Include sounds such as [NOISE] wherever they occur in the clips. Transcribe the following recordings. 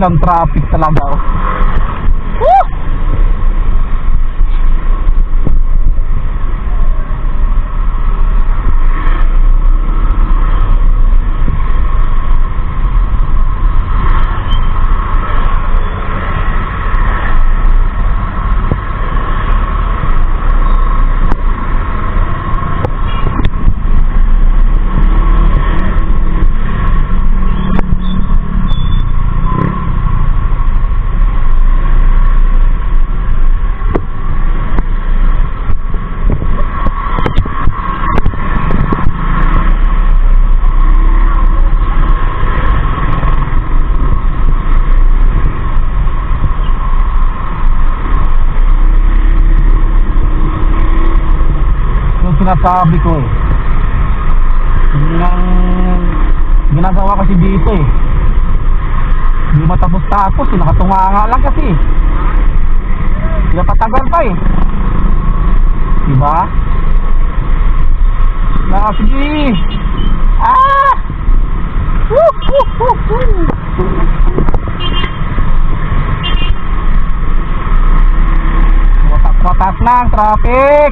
Ilang traffic talaga oh. Sinasabi ko eh. Yun ang ginagawa kasi dito eh. Hindi matapos-tapos eh. Nakatunganga lang kasi eh. Patagal pa eh. Diba? Na sige. Ah! Woo, woo, woo, woo. Watak-watak traffic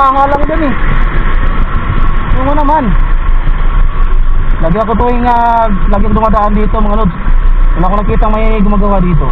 Nakakatunga nga lang din eh. Yung mo naman. Lagi ako tuwing uh, lagi ako dumadaan dito mga lods. Wala ko nakita may gumagawa dito.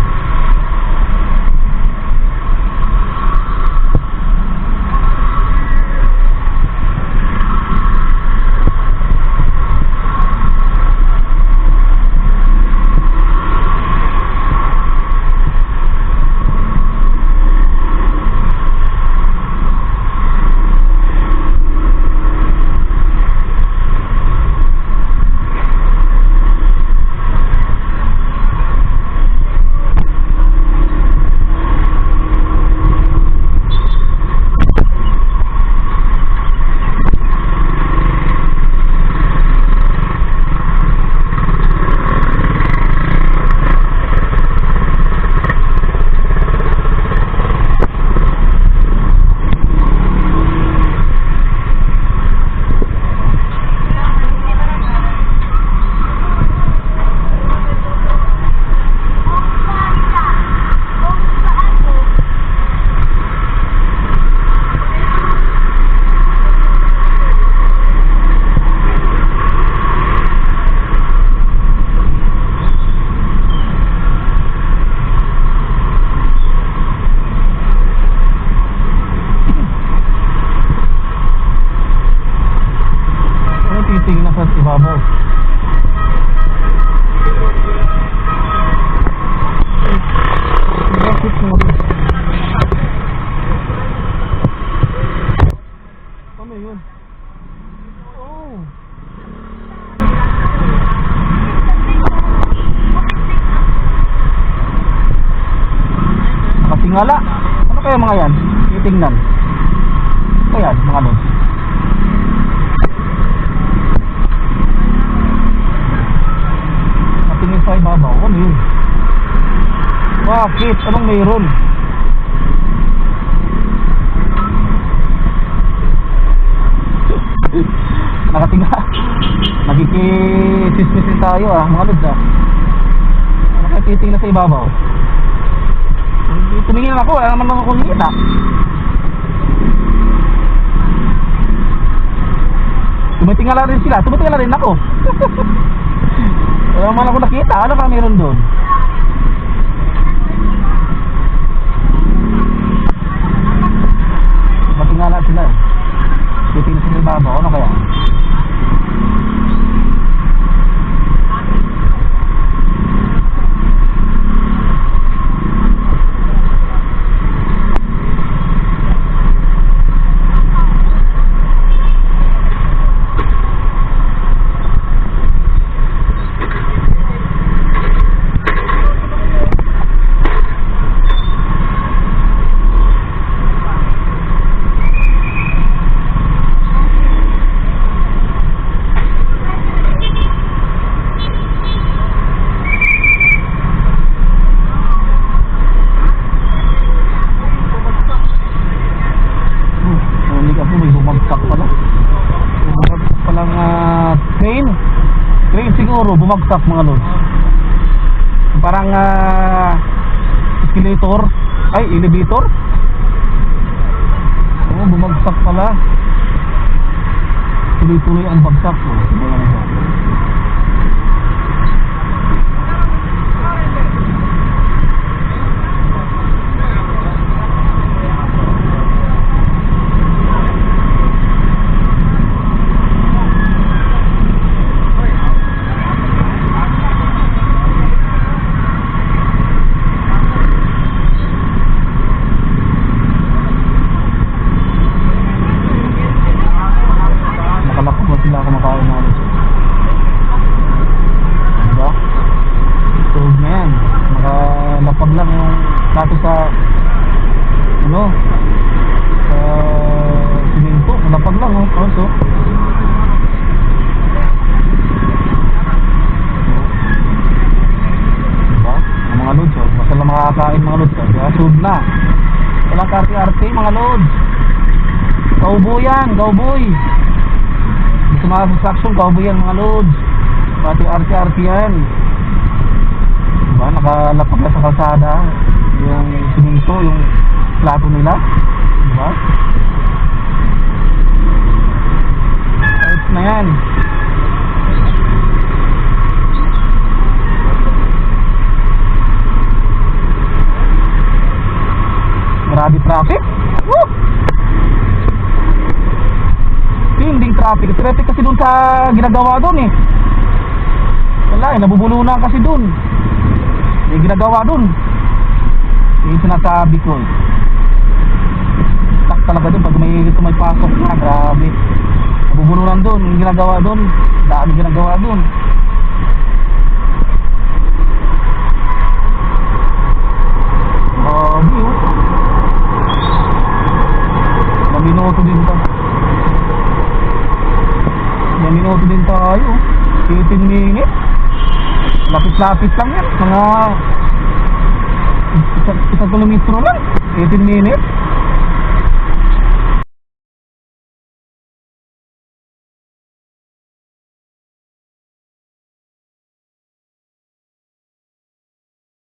mga yan. Titingnan ayan mga lods natingin sa ibabaw ano yun? Bakit? Anong mayroon [LAUGHS] nakatinga nagkikisismisin tayo ah. Mga lods ah. Ano Nakatingin sa ibabaw? Tumingin ako, wala naman ako kumita. Tumitingala rin sila, tumitingala rin ako. [LAUGHS] wala naman ako nakita, ano ba meron doon? Tumitingala sila eh. Titingnan sa ibabaw, ano kaya? Hmm, Narinig ako may bumagsak pala. May bumagsak palang ah, train. Train siguro, bumagsak mga lods. Parang ah, escalator. Ay, elevator. Oo, bumagsak pala. Tuloy-tuloy ang bagsak. Oh, wala na siya. Nakalakot na sila kumakain na ulit. Diba? Tulog na yan. Nakalapag lang yung plato sa ano sa simento. Nalapag lang oh. Also. Diba? Ang mga lods oh. Basta lang makakain mga lods. oh. Kaya sud na. Walang karte-arte mga lods. Cowboy yan. Gusto mga construction, cowboy yan mga lods. Pati arte-arte yan. Diba, nakalapag na sa kalsada. Yung siminto, yung plato nila. Diba? Ayos na yan. Grabe traffic. Woo! Tinding traffic. Traffic kasi dun sa ginagawa dun eh. Wala eh, nabubulunan kasi dun. May ginagawa dun. Yung sinasabi ko. Tak talaga dun pag may, may pasok na, grabe. Nabubulunan dun, yung ginagawa dun. Dami ginagawa dun. Grabe oh. Ilang minuto din to. Ilang minuto din tayo. 18 minutes. Lapit-lapit lang yan. Mga isang kilometro lang. 18 minutes.